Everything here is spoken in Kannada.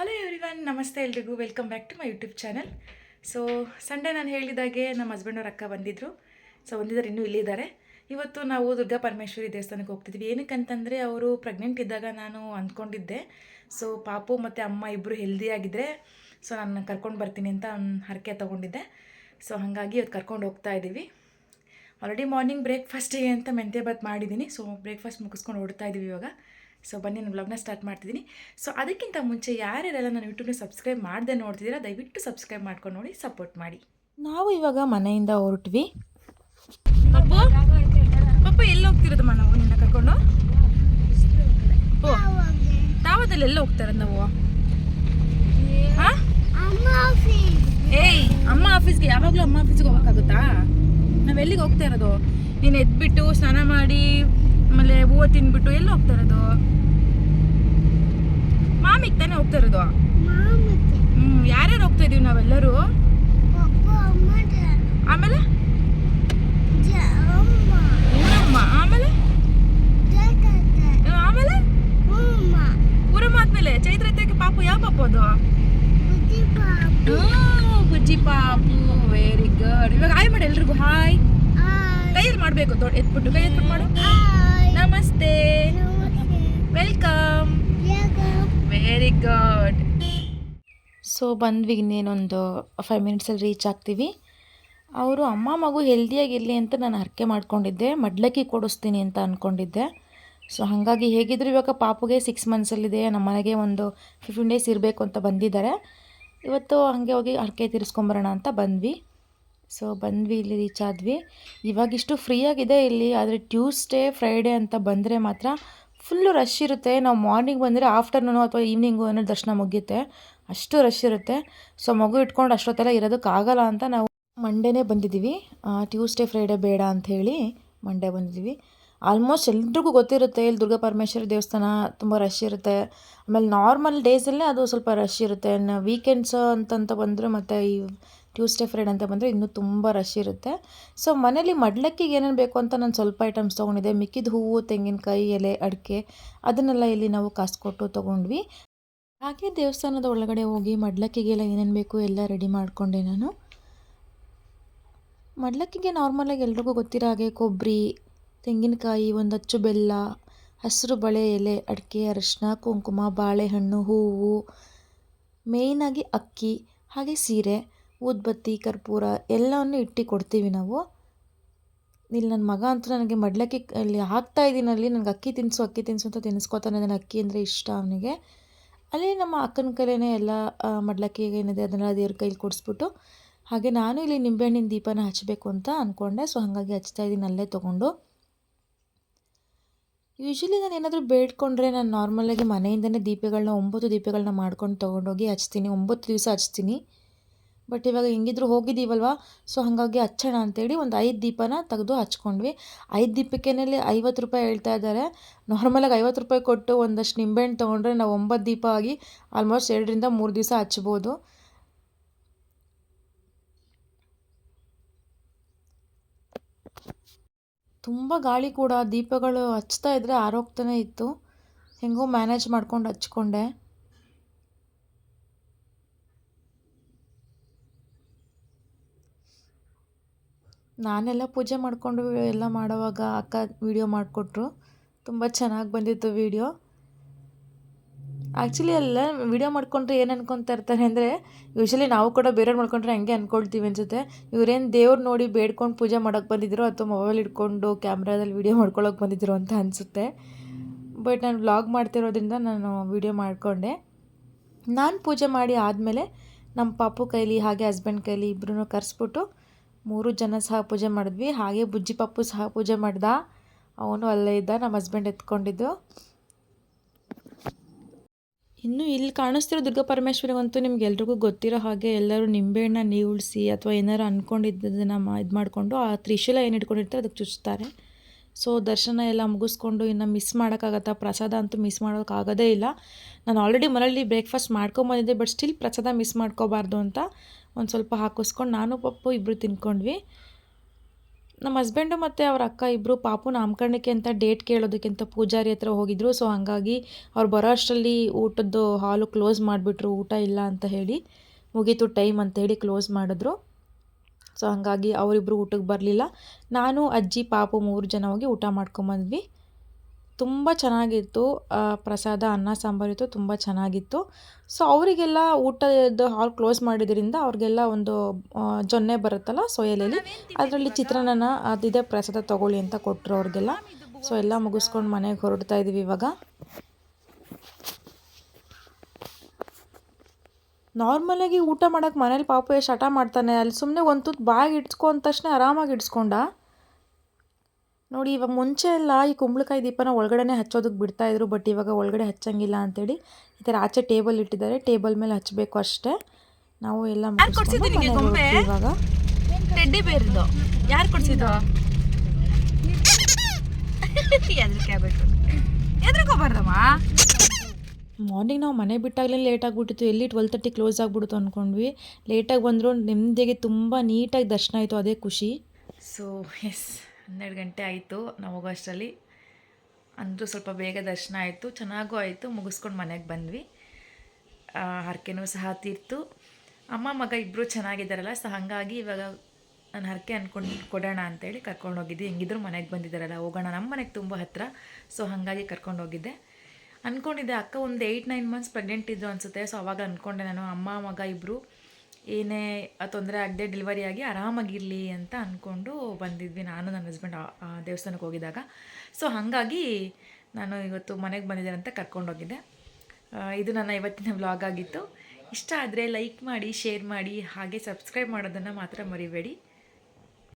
ಹಲೋ ಎವ್ರಿವನ್ ನಮಸ್ತೆ ಎಲ್ರಿಗೂ. Welcome back to my YouTube channel so Sunday ನಾನು ಹೇಳಿದಾಗೆ ನಮ್ಮ ಹಸ್ಬೆಂಡ್ ಅವ್ರ ಅಕ್ಕ ಬಂದಿದ್ದರು ಸೊ ಬಂದಿದ್ದಾರೆ ಇನ್ನೂ ಇಲ್ಲಿದ್ದಾರೆ ಇವತ್ತು ನಾವು ದುರ್ಗಾ ಪರಮೇಶ್ವರಿ ದೇವಸ್ಥಾನಕ್ಕೆ ಹೋಗ್ತಿದ್ವಿ. ಏನಕ್ಕಂತಂದರೆ ಅವರು ಪ್ರೆಗ್ನೆಂಟ್ ಇದ್ದಾಗ ನಾನು ಅಂದ್ಕೊಂಡಿದ್ದೆ. ಸೊ ಪಾಪು ಮತ್ತು ಅಮ್ಮ ಇಬ್ಬರು ಹೆಲ್ದಿಯಾಗಿದ್ದರೆ ಸೊ ನಾನು ಕರ್ಕೊಂಡು ಬರ್ತೀನಿ ಅಂತ ಹರಕೆ ತೊಗೊಂಡಿದ್ದೆ. ಸೊ ಹಾಗಾಗಿ ಇವತ್ತು ಕರ್ಕೊಂಡು ಹೋಗ್ತಾ ಇದ್ದೀವಿ ಆಲ್ರೆಡಿ ಮಾರ್ನಿಂಗ್ ಬ್ರೇಕ್ಫಾಸ್ಟಿಗೆ ಅಂತ ಮೆಂತ್ಯ ಬಾತ್ ಮಾಡಿದ್ದೀನಿ ಸೊ ಬ್ರೇಕ್ಫಾಸ್ಟ್ ಮುಗಿಸ್ಕೊಂಡು ಓಡ್ತಾ ಇದ್ದೀವಿ ಇವಾಗ. ಸೊ ಬನ್ನಿ ನಾನು ವ್ಲಾಗ್ನ ಸ್ಟಾರ್ಟ್ ಮಾಡ್ತಿದ್ದೀನಿ. ಸೊ ಅದಕ್ಕಿಂತ ಮುಂಚೆ ಯಾರ್ಯಾರೆಲ್ಲ ನಾನು ಯೂಟ್ಯೂಬ್ನ ಸಬ್ಸ್ಕ್ರೈಬ್ ಮಾಡದೆ ನೋಡ್ತಿದ್ದೀರಾ ದಯವಿಟ್ಟು ಸಬ್ಸ್ಕ್ರೈಬ್ ಮಾಡ್ಕೊಂಡು ನೋಡಿ ಸಪೋರ್ಟ್ ಮಾಡಿ. ನಾವು ಇವಾಗ ಮನೆಯಿಂದ ಹೊರಟ್ವಿ. ಪಪ್ಪು ಎಲ್ಲಿ ಹೋಗ್ತಿರೋದಮ್ಮ ನಾವು ನಿನ್ನ ಕರ್ಕೊಂಡು? ಓ ದಾವದಲ್ಲಿ ಎಲ್ಲ ಹೋಗ್ತಾರ ನಾವು? ಹಾಂ? ಏಯ್ ಅಮ್ಮ ಆಫೀಸ್ಗೆ ಯಾವಾಗಲೂ ಅಮ್ಮ ಆಫೀಸ್ಗೆ ಹೋಗೋಕ್ಕಾಗುತ್ತಾ? ನಾವು ಎಲ್ಲಿಗೆ ಹೋಗ್ತಾ ಇರೋದು? ನೀನು ಎದ್ಬಿಟ್ಟು ಸ್ನಾನ ಮಾಡಿ ಆಮೇಲೆ ಹೂವು ತಿನ್ಬಿಟ್ಟು ಎಲ್ಲಿ ಹೋಗ್ತಾ ಇರೋದು ಮಾಮಿಗೆ ತಾನೇ ಹೋಗ್ತಾ ಇರೋದು ಹ್ಞೂ ಯಾರ್ಯಾರು ಹೋಗ್ತಾ ಇದೀವಿ ನಾವೆಲ್ಲರೂ? ಆಮೇಲೆ? ಊರಮ್ಮ ಆಮೇಲೆ? ಹ್ಮ್, ಆಮೇಲೆ? ಊರಮ್ಮ ಆದ್ಮೇಲೆ ಚೈತ್ರತೆಗೆ ಪಾಪು ಯಾವ ಪಾಪು ಅದು? ಬುಜ್ಜಿ ಪಾಪು. ವೆರಿ ಗುಡ್ ಇವಾಗ ಹಾಯ್ ಮಾಡಿ ಎಲ್ರಿಗೂ ಹಾಯ್. ಕೈಯಲ್ಲಿ ಮಾಡಬೇಕು. ದೊಡ್ಡ ಎತ್ಬಿಟ್ಟು ಕೈ ಎತ್ಬಿಟ್ಟು ಮಾಡು. ನಮಸ್ತೆ. ವೆಲ್ಕಮ್ ವೆರಿ ಗುಡ್ ಸೊ ಬಂದ್ವಿ ಇನ್ನೇನೊಂದು ಫೈವ್ ಮಿನಿಟ್ಸಲ್ಲಿ ರೀಚ್ ಆಗ್ತೀವಿ. ಅವರು ಅಮ್ಮ ಮಗು ಹೆಲ್ದಿಯಾಗಿರಲಿ ಅಂತ ನಾನು ಹರಕೆ ಮಾಡ್ಕೊಂಡಿದ್ದೆ. ಮಡ್ಲಕ್ಕಿ ಕೊಡಿಸ್ತೀನಿ ಅಂತ ಅಂದ್ಕೊಂಡಿದ್ದೆ ಸೊ ಹಾಗಾಗಿ ಹೇಗಿದ್ರು ಇವಾಗ ಪಾಪುಗೆ ಸಿಕ್ಸ್ ಮಂತ್ಸಲ್ಲಿದೆ ನಮ್ಮ ಮನೆಗೆ ಒಂದು ಫಿಫ್ಟೀನ್ ಡೇಸ್ ಇರಬೇಕು ಅಂತ ಬಂದಿದ್ದಾರೆ. ಇವತ್ತು ಹಾಗೆ ಹೋಗಿ ಹರಕೆ ತೀರಿಸ್ಕೊಂಬರೋಣ ಅಂತ ಬಂದ್ವಿ. ಸೊ ಬಂದ್ವಿ, ಇಲ್ಲಿ ರೀಚ್ ಆದ್ವಿ. ಇವಾಗಿಷ್ಟು ಫ್ರೀಯಾಗಿದೆ ಇಲ್ಲಿ, ಆದರೆ ಟ್ಯೂಸ್ಡೇ ಫ್ರೈಡೇ ಅಂತ ಬಂದರೆ ಮಾತ್ರ ಫುಲ್ಲು ರಶ್ ಇರುತ್ತೆ. ನಾವು ಮಾರ್ನಿಂಗ್ ಬಂದರೆ ಆಫ್ಟರ್ನೂನು ಅಥವಾ ಈವ್ನಿಂಗು ಅನ್ನೋ ದರ್ಶನ ಮುಗಿಯುತ್ತೆ. ಅಷ್ಟು ರಶ್ ಇರುತ್ತೆ. ಸೊ ಮಗು ಇಟ್ಕೊಂಡು ಅಷ್ಟೊತ್ತೆಲ್ಲ ಇರೋದಕ್ಕಾಗಲ್ಲ ಅಂತ ನಾವು ಮಂಡೇನೇ ಬಂದಿದ್ದೀವಿ. ಟ್ಯೂಸ್ಡೇ ಫ್ರೈಡೇ ಬೇಡ ಅಂತ ಹೇಳಿ ಮಂಡೇ ಬಂದಿದ್ದೀವಿ. ಆಲ್ಮೋಸ್ಟ್ ಎಲ್ರಿಗೂ ಗೊತ್ತಿರುತ್ತೆ, ಇಲ್ಲಿ ದುರ್ಗಾ ಪರಮೇಶ್ವರಿ ದೇವಸ್ಥಾನ ತುಂಬ ರಶ್ ಇರುತ್ತೆ. ಆಮೇಲೆ ನಾರ್ಮಲ್ ಡೇಸಲ್ಲೇ ಅದು ಸ್ವಲ್ಪ ರಶ್ ಇರುತ್ತೆ. ವೀಕೆಂಡ್ಸ್ ಅಂತಂತ ಬಂದರೆ ಮತ್ತು ಈ ಟ್ಯೂಸ್ಡೇ ಫ್ರೈಡ್ ಅಂತ ಬಂದರೆ ಇನ್ನೂ ತುಂಬ ರಶ್ ಇರುತ್ತೆ. ಸೊ ಮನೇಲಿ ಮಡ್ಲಕ್ಕಿಗೆ ಏನೇನು ಬೇಕು ಅಂತ ನಾನು ಸ್ವಲ್ಪ ಐಟಮ್ಸ್ ತೊಗೊಂಡಿದ್ದೆ. ಮಿಕ್ಕಿದ ಹೂವು, ತೆಂಗಿನಕಾಯಿ, ಎಲೆ, ಅಡಿಕೆ, ಅದನ್ನೆಲ್ಲ ಇಲ್ಲಿ ನಾವು ಕಾಸು ಕೊಟ್ಟು ತೊಗೊಂಡ್ವಿ. ಹಾಗೆ ದೇವಸ್ಥಾನದ ಒಳಗಡೆ ಹೋಗಿ ಮಡ್ಲಕ್ಕಿಗೆಲ್ಲ ಏನೇನು ಬೇಕು ಎಲ್ಲ ರೆಡಿ ಮಾಡಿಕೊಂಡೆ ನಾನು. ಮಡ್ಲಕ್ಕಿಗೆ ನಾರ್ಮಲಾಗಿ ಎಲ್ರಿಗೂ ಗೊತ್ತಿರೋ ಹಾಗೆ ಕೊಬ್ಬರಿ ತೆಂಗಿನಕಾಯಿ, ಒಂದು ಅಚ್ಚು ಬೆಲ್ಲ, ಹಸಿರು ಬಳೆ, ಎಲೆ, ಅಡಿಕೆ ಅರಿಶಿನ ಕುಂಕುಮ, ಬಾಳೆಹಣ್ಣು, ಹೂವು ಮೇಯ್ನಾಗಿ ಅಕ್ಕಿ, ಹಾಗೆ ಸೀರೆ. ಊದ್ಬತ್ತಿ, ಕರ್ಪೂರ ಎಲ್ಲವನ್ನು ಇಟ್ಟು ಕೊಡ್ತೀವಿ ನಾವು. ಇಲ್ಲಿ ನನ್ನ ಮಗ ಅಂತೂ ನನಗೆ ಮಡ್ಲಕ್ಕಿ ಅಲ್ಲಿ ಹಾಕ್ತಾ ಇದ್ದೀನಿ. ಅಲ್ಲಿ ನನಗೆ ಅಕ್ಕಿ ತಿನ್ನಿಸು ಅಕ್ಕಿ ತಿನ್ನಿಸು ಅಂತ ತಿನ್ನಿಸ್ಕೊತಾನೆ ನನ್ನ ಅಕ್ಕಿ ಅಂದರೆ ಇಷ್ಟ ಅವನಿಗೆ. ಅಲ್ಲಿ ನಮ್ಮ ಅಕ್ಕನ ಕೈಲೇ ಎಲ್ಲ ಮಡ್ಲಕ್ಕಿ ಏನಿದೆ ಅದನ್ನೆಲ್ಲ ದೇವ್ರ ಕೈಲಿ ಕೊಡಿಸ್ಬಿಟ್ಟು ಹಾಗೆ ನಾನು ಇಲ್ಲಿ ನಿಂಬೆಹಣ್ಣಿನ ದೀಪನ ಹಚ್ಚಬೇಕು ಅಂತ ಅಂದ್ಕೊಂಡೆ ಸೊ ಹಾಗಾಗಿ ಹಚ್ತಾ ಇದ್ದೀನಿ, ಅಲ್ಲೇ ತೊಗೊಂಡು. ಯೂಶ್ವಲಿ ನಾನು ಏನಾದರೂ ಬೇಡ್ಕೊಂಡ್ರೆ ನಾನು ನಾರ್ಮಲಾಗಿ ಮನೆಯಿಂದನೇ ದೀಪಗಳನ್ನ ಒಂಬತ್ತು ದೀಪಗಳನ್ನ ಮಾಡ್ಕೊಂಡು ತೊಗೊಂಡೋಗಿ ಹಚ್ತೀನಿ. ಒಂಬತ್ತು ದಿವಸ ಹಚ್ತೀನಿ. ಬಟ್ ಇವಾಗ ಹೆಂಗಿದ್ರು ಹೋಗಿದ್ದೀವಲ್ವ? ಸೊ ಹಾಗಾಗಿ ಹಚ್ಚೋಣ ಅಂತೇಳಿ ಒಂದು ಐದು ದೀಪನ ತೆಗೆದು ಹಚ್ಕೊಂಡ್ವಿ. ಐದು ದೀಪಕ್ಕೇನಲ್ಲಿ ಐವತ್ತು ರೂಪಾಯಿ ಹೇಳ್ತಾ ಇದ್ದಾರೆ. ನಾರ್ಮಲಾಗಿ ಐವತ್ತು ರೂಪಾಯಿ ಕೊಟ್ಟು ಒಂದಷ್ಟು ನಿಂಬೆಹಣ್ಣು ತೊಗೊಂಡ್ರೆ ನಾವು ಒಂಬತ್ತು ದೀಪ ಆಗಿ ಆಲ್ಮೋಸ್ಟ್ ಎರಡರಿಂದ ಮೂರು ದಿವಸ ಹಚ್ಬೋದು. ತುಂಬ ಗಾಳಿ ಕೂಡ ದೀಪಗಳು ಹಚ್ತಾ ಇದ್ದರೆ ಆರೋಗ್ತಾನೆ ಇತ್ತು. ಹೆಂಗೋ ಮ್ಯಾನೇಜ್ ಮಾಡ್ಕೊಂಡು ಹಚ್ಕೊಂಡೆ. ನಾನೆಲ್ಲ ಪೂಜೆ ಮಾಡಿಕೊಂಡು ಎಲ್ಲ ಮಾಡೋವಾಗ ಅಕ್ಕ ವಿಡಿಯೋ ಮಾಡಿಕೊಟ್ರು. ತುಂಬ ಚೆನ್ನಾಗಿ ಬಂದಿತ್ತು ವಿಡಿಯೋ ಆ್ಯಕ್ಚುಲಿ ಎಲ್ಲ ವಿಡಿಯೋ ಮಾಡ್ಕೊಂಡ್ರೆ ಏನು ಅನ್ಕೊತಾ ಇರ್ತಾರೆ ಅಂದರೆ ಯೂಶ್ವಲಿ ನಾವು ಕೂಡ ಬೇರೆಯವ್ರು ಮಾಡ್ಕೊಂಡ್ರೆ ಹಂಗೆ ಅಂದ್ಕೊಳ್ತೀವಿ ಅನಿಸುತ್ತೆ. ಇವರೇನು ದೇವ್ರು ನೋಡಿ ಬೇಡ್ಕೊಂಡು ಪೂಜೆ ಮಾಡೋಕ್ಕೆ ಬಂದಿದ್ರು ಅಥವಾ ಮೊಬೈಲ್ ಇಟ್ಕೊಂಡು ಕ್ಯಾಮ್ರಾದಲ್ಲಿ ವಿಡಿಯೋ ಮಾಡ್ಕೊಳ್ಳೋಕೆ ಬಂದಿದ್ರು ಅಂತ ಅನಿಸುತ್ತೆ. ಬಟ್ ನಾನು ವ್ಲಾಗ್ ಮಾಡ್ತಿರೋದ್ರಿಂದ ನಾನು ವಿಡಿಯೋ ಮಾಡಿಕೊಂಡೆ. ನಾನು ಪೂಜೆ ಮಾಡಿ ಆದಮೇಲೆ ನಮ್ಮ ಪಾಪು ಕೈಲಿ, ಹಾಗೆ ಹಸ್ಬೆಂಡ್ ಕೈಲಿ ಇಬ್ಬರೂ ಕರೆಸ್ಬಿಟ್ಟು ಮೂರು ಜನ ಸಹ ಪೂಜೆ ಮಾಡಿದ್ವಿ. ಹಾಗೆ ಬುಜ್ಜಿ ಪಪ್ಪು ಸಹ ಪೂಜೆ ಮಾಡ್ದ. ಅವನು ಅಲ್ಲೇ ಇದ್ದ, ನಮ್ಮ ಹಸ್ಬೆಂಡ್ ಎತ್ಕೊಂಡಿದ್ದು. ಇನ್ನು ಇಲ್ಲಿ ಕಾಣಿಸ್ತಿರೋ ದುರ್ಗಾ ಪರಮೇಶ್ವರಿಗಂತೂ ನಿಮ್ಗೆ ಎಲ್ರಿಗೂ ಗೊತ್ತಿರೋ ಹಾಗೆ ಎಲ್ಲರೂ ನಿಂಬೆಹಣ್ಣ ನೀವುಳಿಸಿ ಅಥವಾ ಏನಾರು ಅಂದ್ಕೊಂಡಿದ್ದನ್ನು ಮಾ ಇದು ಮಾಡಿಕೊಂಡು ಆ ತ್ರಿಶೂಲ ಏನು ಇಟ್ಕೊಂಡಿರ್ತಾರೆ ಅದಕ್ಕೆ ಚುಚ್ತಾರೆ. ಸೊ ದರ್ಶನ ಎಲ್ಲ ಮುಗಿಸ್ಕೊಂಡು ಇನ್ನು ಮಿಸ್ ಮಾಡೋಕ್ಕಾಗತ್ತಾ? ಪ್ರಸಾದ ಅಂತೂ ಮಿಸ್ ಮಾಡೋಕ್ಕಾಗೋದೇ ಇಲ್ಲ. ನಾನು ಆಲ್ರೆಡಿ ಮನೆಯಲ್ಲಿ ಬ್ರೇಕ್ಫಾಸ್ಟ್ ಮಾಡ್ಕೊಂಬಂದಿದ್ದೆ ಬಟ್ ಸ್ಟಿಲ್ ಪ್ರಸಾದ ಮಿಸ್ ಮಾಡ್ಕೋಬಾರ್ದು ಅಂತ ಒಂದು ಸ್ವಲ್ಪ ಹಾಕಿಸ್ಕೊಂಡು ನಾನು ಪಪ್ಪು ಇಬ್ಬರು ತಿನ್ಕೊಂಡ್ವಿ. ನಮ್ಮ ಹಸ್ಬೆಂಡು ಮತ್ತು ಅವ್ರ ಅಕ್ಕ ಇಬ್ಬರು ಪಾಪು ನಾಮಕರಣಕ್ಕೆ ಅಂತ ಡೇಟ್ ಕೇಳೋದಕ್ಕಿಂತ ಪೂಜಾರಿ ಹತ್ರ ಹೋಗಿದ್ರು. ಸೊ ಹಾಗಾಗಿ ಅವ್ರು ಬರೋ ಅಷ್ಟರಲ್ಲಿ ಊಟದ್ದು ಹಾಲು ಕ್ಲೋಸ್ ಮಾಡಿಬಿಟ್ರು, ಊಟ ಇಲ್ಲ ಅಂತ ಹೇಳಿ ಮುಗೀತು ಟೈಮ್ ಅಂತ ಹೇಳಿ ಕ್ಲೋಸ್ ಮಾಡಿದ್ರು. ಸೊ ಹಾಗಾಗಿ ಅವರಿಬ್ಬರು ಊಟಕ್ಕೆ ಬರಲಿಲ್ಲ. ನಾನು, ಅಜ್ಜಿ, ಪಾಪು ಮೂರು ಜನ ಹೋಗಿ ಊಟ ಮಾಡ್ಕೊಂಬಂದ್ವಿ ತುಂಬ ಚೆನ್ನಾಗಿತ್ತು. ಪ್ರಸಾದ, ಅನ್ನ ಸಾಂಬಾರಿತ್ತು ತುಂಬ ಚೆನ್ನಾಗಿತ್ತು. ಸೊ ಅವರಿಗೆಲ್ಲ ಊಟದ ಹಾಲ್ ಕ್ಲೋಸ್ ಮಾಡಿದ್ರಿಂದ ಅವ್ರಿಗೆಲ್ಲ ಒಂದು ಜೊನ್ನೆ ಬರುತ್ತಲ್ಲ ಸೊ ಎಲೆಯಲ್ಲಿ ಅದರಲ್ಲಿ ಚಿತ್ರಾನ್ನ ಅದಿದೆ ಪ್ರಸಾದ ತಗೊಳ್ಳಿ ಅಂತ ಕೊಟ್ಟರು ಅವ್ರಿಗೆಲ್ಲ. ಸೊ ಎಲ್ಲ ಮುಗಿಸ್ಕೊಂಡು ಮನೆಗೆ ಹೊರಡ್ತಾ ಇದ್ದೀವಿ ಇವಾಗ. ನಾರ್ಮಲಾಗಿ ಊಟ ಮಾಡೋಕ್ಕೆ ಮನೇಲಿ ಪಾಪ ಎಷ್ಟು ಹಠ ಮಾಡ್ತಾನೆ ಅಲ್ಲಿ ಸುಮ್ಮನೆ ಒಂದು ತುತ್ತು ಬಾಯಿಗೆ ಇಡ್ಸ್ಕೊ ಅಂದ ತಕ್ಷಣ ಆರಾಮಾಗಿ ಇಡ್ಸ್ಕೊಂಡ ನೋಡಿ ಇವಾಗ ಮುಂಚೆ ಎಲ್ಲ ಈ ಕುಂಬಳಕಾಯಿ ದೀಪನ ಒಳಗಡೆನೆ ಹಚ್ಚೋದಕ್ಕೆ ಬಿಡ್ತಾಯಿದ್ರು ಬಟ್ ಇವಾಗ ಒಳಗಡೆ ಹಚ್ಚಂಗಿಲ್ಲ ಅಂತೇಳಿ ಈ ಥರ ಆಚೆ ಟೇಬಲ್ ಇಟ್ಟಿದ್ದಾರೆ. ಟೇಬಲ್ ಮೇಲೆ ಹಚ್ಚಬೇಕು ಅಷ್ಟೇ. ನಾವು ಎಲ್ಲ ಇವಾಗ. ಟೆಡ್ಡಿ ಯಾರು ಕೊಡ್ಸಿದ್ದು? ಎದ್ರಿಕೆ ಆಗ್ಬೇಕು. ಎದ್ರಿಕೋಬಾರ್ದಮ್ಮ. ಮಾರ್ನಿಂಗ್ ನಾವು ಮನೆ ಬಿಟ್ಟಾಗಲೇ ಲೇಟ್ ಆಗಿಬಿಟ್ಟಿತ್ತು. ಎಲ್ಲಿ ಟ್ವೆಲ್ ತರ್ಟಿ ಕ್ಲೋಸ್ ಆಗಿಬಿಡ್ತು ಅಂದ್ಕೊಂಡ್ವಿ ಲೇಟಾಗಿ ಬಂದರೂ ನೆಮ್ಮದಿಗೆ ತುಂಬ ನೀಟಾಗಿ ದರ್ಶನ ಆಯಿತು, ಅದೇ ಖುಷಿ. ಸೊ ಎಸ್ ಹನ್ನೆರಡು ಗಂಟೆ ಆಯಿತು. ನಾವು ಹೋಗೋ ಅಷ್ಟರಲ್ಲಿ ಅಂದರೂ ಸ್ವಲ್ಪ ಬೇಗ ದರ್ಶನ ಆಯಿತು. ಚೆನ್ನಾಗೂ ಆಯಿತು. ಮುಗಿಸ್ಕೊಂಡು ಮನೆಗೆ ಬಂದ್ವಿ. ಹರಕೆನೂ ಸಹ ತೀರ್ತು. ಅಮ್ಮ, ಮಗ ಇಬ್ಬರು ಚೆನ್ನಾಗಿದ್ದಾರಲ್ಲ ಸೊ ಹಾಗಾಗಿ ಇವಾಗ ನಾನು ಹರಕೆ ಅಂದ್ಕೊಂಡು ಕೊಡೋಣ ಅಂತೇಳಿ ಕರ್ಕೊಂಡು ಹೋಗಿದ್ದೆ. ಹೆಂಗಿದ್ರು ಮನೆಗೆ ಬಂದಿದ್ದಾರಲ್ಲ, ಹೋಗೋಣ. ನಮ್ಮ ಮನೆಗೆ ತುಂಬ ಹತ್ತಿರ ಸೊ ಹಾಗಾಗಿ ಕರ್ಕೊಂಡು ಹೋಗಿದ್ದೆ. ಅಂದ್ಕೊಂಡಿದ್ದೆ ಅಕ್ಕ ಒಂದು ಏಯ್ಟ್ ನೈನ್ ಮಂತ್ಸ್ ಪ್ರೆಗ್ನೆಂಟ್ ಇದ್ದು ಅನಿಸುತ್ತೆ. ಸೊ ಅವಾಗ ಅಂದ್ಕೊಂಡೆ ನಾನು, ಅಮ್ಮ, ಮಗ ಇಬ್ಬರು ಏನೇ ತೊಂದರೆ ಆಗದೆ ಡೆಲಿವರಿ ಆಗಿ ಆರಾಮಾಗಿರಲಿ ಅಂತ ಅಂದ್ಕೊಂಡು ಬಂದಿದ್ವಿ ನಾನು, ನನ್ನ ಹಸ್ಬೆಂಡ್ ದೇವಸ್ಥಾನಕ್ಕೆ ಹೋಗಿದ್ದಾಗ. ಸೊ ಹಾಗಾಗಿ ನಾನು ಇವತ್ತು ಮನೆಗೆ ಬಂದಿದ್ದೇನೆ ಅಂತ ಕರ್ಕೊಂಡು ಹೋಗಿದ್ದೆ ಇದು ನನ್ನ ಇವತ್ತಿನ ವ್ಲಾಗ್ ಆಗಿತ್ತು. ಇಷ್ಟ ಆದರೆ ಲೈಕ್ ಮಾಡಿ ಶೇರ್ ಮಾಡಿ, ಹಾಗೆ ಸಬ್ಸ್ಕ್ರೈಬ್ ಮಾಡೋದನ್ನು ಮಾತ್ರ ಮರಿಬೇಡಿ.